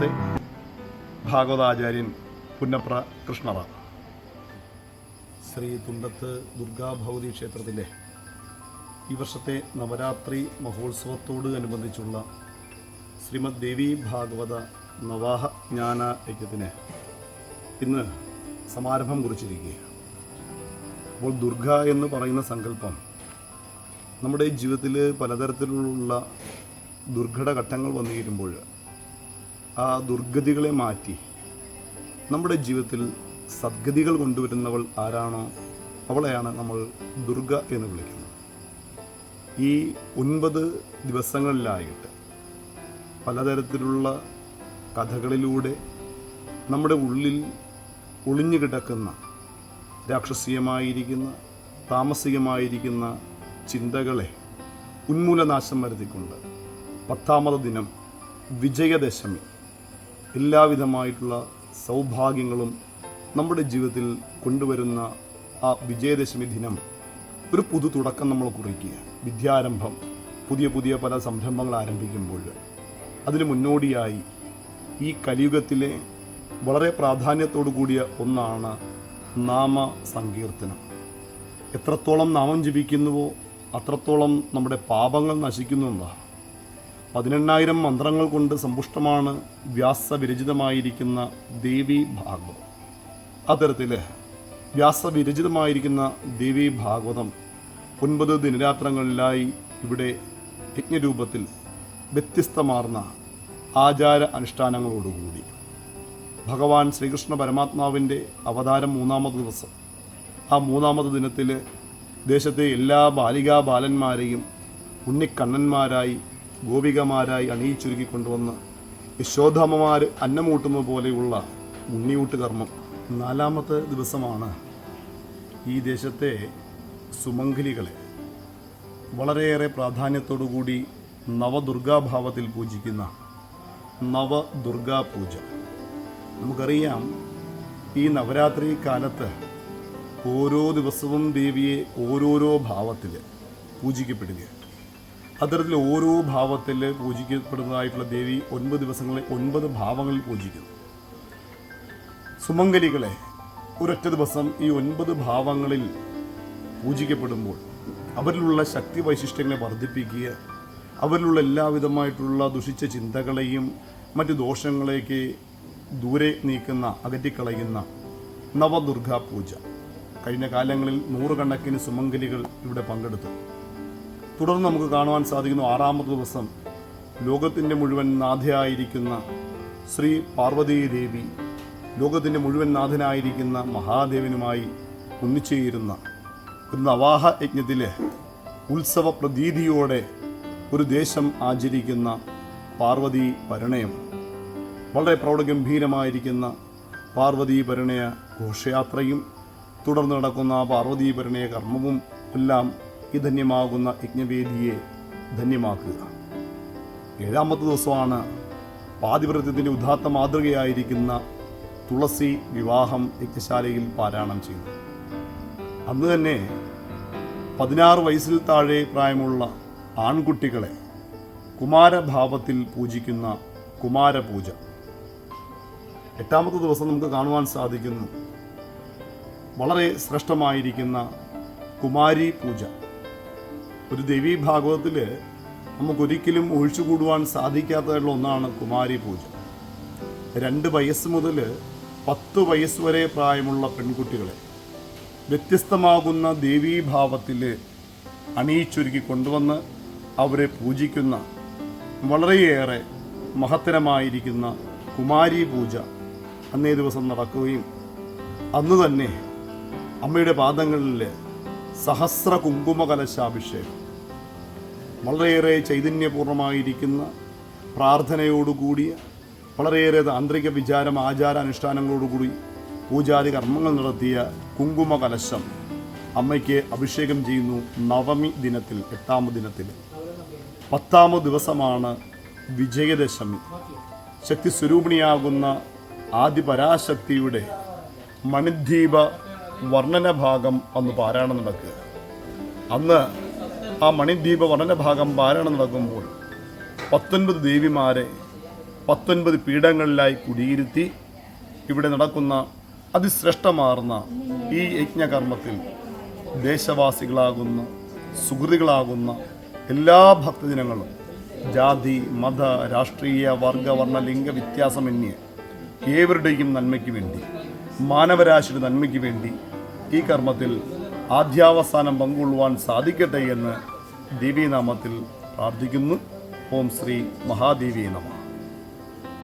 നമസ്തേ ഭാഗവതാചാര്യൻ പുന്നപ്ര കൃഷ്ണറ. ശ്രീ തുണ്ടത്ത് ദുർഗാഭവതി ക്ഷേത്രത്തിലെ ഈ വർഷത്തെ നവരാത്രി മഹോത്സവത്തോട് അനുബന്ധിച്ചുള്ള ശ്രീമദ് ദേവി ഭാഗവത നവാഹ ജ്ഞാന യജ്ഞത്തിന് ഇന്ന് സമാരംഭം കുറിച്ചിരിക്കുകയാണ്. അപ്പോൾ ദുർഗ എന്ന് പറയുന്ന സങ്കല്പം നമ്മുടെ ജീവിതത്തിൽ പലതരത്തിലുള്ള ദുർഘട ഘട്ടങ്ങൾ വന്നു തീരുമ്പോൾ ആ ദുർഗതികളെ മാറ്റി നമ്മുടെ ജീവിതത്തിൽ സദ്ഗതികൾ കൊണ്ടുവരുന്നവൾ ആരാണോ അവളെയാണ് നമ്മൾ ദുർഗ എന്ന് വിളിക്കുന്നത്. ഈ ഒൻപത് ദിവസങ്ങളിലായിട്ട് പലതരത്തിലുള്ള കഥകളിലൂടെ നമ്മുടെ ഉള്ളിൽ ഒളിഞ്ഞു കിടക്കുന്ന രാക്ഷസീയമായിരിക്കുന്ന താമസികമായിരിക്കുന്ന ചിന്തകളെ ഉന്മൂലനാശം വരുത്തിക്കൊണ്ട് പത്താമത് ദിനം വിജയദശമി എല്ലാവിധമായിട്ടുള്ള സൗഭാഗ്യങ്ങളും നമ്മുടെ ജീവിതത്തിൽ കൊണ്ടുവരുന്ന ആ വിജയദശമി ദിനം ഒരു പുതു തുടക്കം നമ്മൾ കുറിക്കുക. വിദ്യാരംഭം. പുതിയ പുതിയ പല സംരംഭങ്ങൾ ആരംഭിക്കുമ്പോൾ അതിന് മുന്നോടിയായി ഈ കലിയുഗത്തിലെ വളരെ പ്രാധാന്യത്തോടു കൂടിയ ഒന്നാണ് നാമ സങ്കീർത്തനം എത്രത്തോളം നാമം ജപിക്കുന്നുവോ അത്രത്തോളം നമ്മുടെ പാപങ്ങൾ നശിക്കുന്നു എന്നതാണ് പതിനെണ്ണായിരം മന്ത്രങ്ങൾ കൊണ്ട് സമ്പുഷ്ടമാണ് വ്യാസവിരചിതമായിരിക്കുന്ന ദേവി ഭാഗവതം. അത്തരത്തിൽ വ്യാസവിരചിതമായിരിക്കുന്ന ദേവി ഭാഗവതം ഒൻപത് ദിനരാത്രങ്ങളിലായി ഇവിടെ യജ്ഞരൂപത്തിൽ വ്യത്യസ്തമാർന്ന ആചാര അനുഷ്ഠാനങ്ങളോടുകൂടി. ഭഗവാൻ ശ്രീകൃഷ്ണ പരമാത്മാവിന്റെ അവതാരം മൂന്നാമത് ദിവസം. ആ മൂന്നാമത് ദിനത്തിൽ ദേശത്തെ എല്ലാ ബാലികാ ബാലന്മാരെയും ഉണ്ണിക്കണ്ണന്മാരായി ഗോപികമാരായി അണിയിച്ചൊരുക്കി കൊണ്ടുവന്ന് യശോധാമമാർ അന്നമൂട്ടുന്ന പോലെയുള്ള ഉണ്ണിയൂട്ട് കർമ്മം നാലാമത്തെ ദിവസമാണ് ഈ ദേശത്തെ സുമംഗലികളെ വളരെയേറെ പ്രാധാന്യത്തോടുകൂടി നവദുർഗാഭാവത്തിൽ പൂജിക്കുന്ന നവദുർഗാ പൂജ നമുക്കറിയാം ഈ നവരാത്രി കാലത്ത് ഓരോ ദിവസവും ദേവിയെ ഓരോരോ ഭാവത്തിൽ പൂജിക്കപ്പെടുകയാണ്. അത്തരത്തിൽ ഓരോ ഭാവത്തിൽ പൂജിക്കപ്പെടുന്നതായിട്ടുള്ള ദേവി ഒൻപത് ദിവസങ്ങളിൽ ഒൻപത് ഭാവങ്ങളിൽ പൂജിക്കുന്നു. സുമംഗലികളെ ഒരൊറ്റ ദിവസം ഈ ഒൻപത് ഭാവങ്ങളിൽ പൂജിക്കപ്പെടുമ്പോൾ അവരിലുള്ള ശക്തി വൈശിഷ്ട്യങ്ങളെ വർദ്ധിപ്പിക്കുക അവരിലുള്ള എല്ലാവിധമായിട്ടുള്ള ദുഷിച്ച ചിന്തകളെയും മറ്റ് ദോഷങ്ങളേക്ക് ദൂരെ നീക്കുന്ന അകറ്റിക്കളയുന്ന നവദുർഗാ പൂജ. കഴിഞ്ഞ കാലങ്ങളിൽ നൂറുകണക്കിന് സുമംഗലികൾ ഇവിടെ പങ്കെടുത്തു. തുടർന്ന് നമുക്ക് കാണുവാൻ സാധിക്കുന്നു ആറാമത്തെ ദിവസം. ലോകത്തിന്റെ മുഴുവൻ നാഥയായിരിക്കുന്ന ശ്രീ പാർവതീദേവി ലോകത്തിന്റെ മുഴുവൻ നാഥനായിരിക്കുന്ന മഹാദേവനുമായി ഒന്നിച്ചേരുന്ന ഒരു നവാഹ യജ്ഞത്തിലെ ഉത്സവ പ്രതീതിയോടെ ഒരു ദേശം ആചരിക്കുന്ന പാർവതി പരിണയം വളരെ പ്രൗഢഗംഭീരമായിരിക്കുന്ന പാർവതി പരിണയ ഘോഷയാത്രയും തുടർന്ന് നടക്കുന്ന പാർവതി പരിണയ കർമ്മവും എല്ലാം ഈ ധന്യമാകുന്ന യജ്ഞവേദിയെ ധന്യമാക്കുക. ഏഴാമത്തെ ദിവസമാണ് പാതിവ്രത്യത്തിന്റെ ഉദാത്ത മാതൃകയായിരിക്കുന്ന തുളസി വിവാഹം യജ്ഞശാലയിൽ പാരായണം ചെയ്തു അന്ന് തന്നെ പതിനാറ് വയസ്സിൽ താഴെ പ്രായമുള്ള ആൺകുട്ടികളെ കുമാരഭാവത്തിൽ പൂജിക്കുന്ന കുമാരപൂജ. എട്ടാമത്തെ ദിവസം നമുക്ക് കാണുവാൻ സാധിക്കുന്നു. വളരെ ശ്രേഷ്ഠമായിരിക്കുന്ന കുമാരി പൂജ ഒരു ദേവീ ഭാഗവതത്തിൽ നമുക്കൊരിക്കലും ഒഴിച്ചുകൂടുവാൻ സാധിക്കാത്തതായിട്ടുള്ള ഒന്നാണ് കുമാരി പൂജ. രണ്ട് വയസ്സ് മുതൽ പത്ത് വയസ്സ് വരെ പ്രായമുള്ള പെൺകുട്ടികളെ വ്യത്യസ്തമാകുന്ന ദേവീഭാവത്തിൽ അണിയിച്ചൊരുക്കി കൊണ്ടുവന്ന് അവരെ പൂജിക്കുന്ന വളരെയേറെ മഹത്തരമായിരിക്കുന്ന കുമാരി പൂജ അന്നേ ദിവസം നടക്കുകയും അന്ന് തന്നെ അമ്മയുടെ പാദങ്ങളിൽ സഹസ്ര കുങ്കുമ കലശാഭിഷേകം. വളരെയേറെ ചൈതന്യപൂർണമായിരിക്കുന്ന പ്രാർത്ഥനയോടുകൂടിയ വളരെയേറെ താന്ത്രിക വിചാരം ആചാര അനുഷ്ഠാനങ്ങളോടുകൂടി പൂജാതി കർമ്മങ്ങൾ നടത്തിയ കുങ്കുമ കലശം അമ്മയ്ക്ക് അഭിഷേകം ചെയ്യുന്നു നവമി ദിനത്തിൽ എട്ടാമത് ദിനത്തിൽ. പത്താമത് ദിവസമാണ് വിജയദശമി. ശക്തി സ്വരൂപിണിയാകുന്ന ആദിപരാശക്തിയുടെ മണിദ്വീപ വർണന ഭാഗം അന്ന് പാരായണം നടക്കുക. അന്ന് ആ മണിദ്വീപ ഭാഗം പാരായണം നടക്കുമ്പോൾ പത്തൊൻപത് ദേവിമാരെ പത്തൊൻപത് പീഠങ്ങളിലായി കുടിയിരുത്തി ഇവിടെ നടക്കുന്ന അതിശ്രേഷ്ഠമാർന്ന ഈ യജ്ഞകർമ്മത്തിൽ ദേശവാസികളാകുന്ന സുഹൃതികളാകുന്ന എല്ലാ ഭക്തജനങ്ങളും ജാതി മത രാഷ്ട്രീയ വർഗ വർണ ലിംഗ വ്യത്യാസമന്യേ ഏവരുടെയും നന്മയ്ക്ക് വേണ്ടി മാനവരാശിയുടെ നന്മയ്ക്ക് വേണ്ടി ഈ കർമ്മത്തിൽ ആദ്യാവസാനം പങ്കുകൊള്ളുവാൻ സാധിക്കട്ടെ എന്ന് ദേവീനാമത്തിൽ പ്രാർത്ഥിക്കുന്നു. ഓം ശ്രീ മഹാദേവി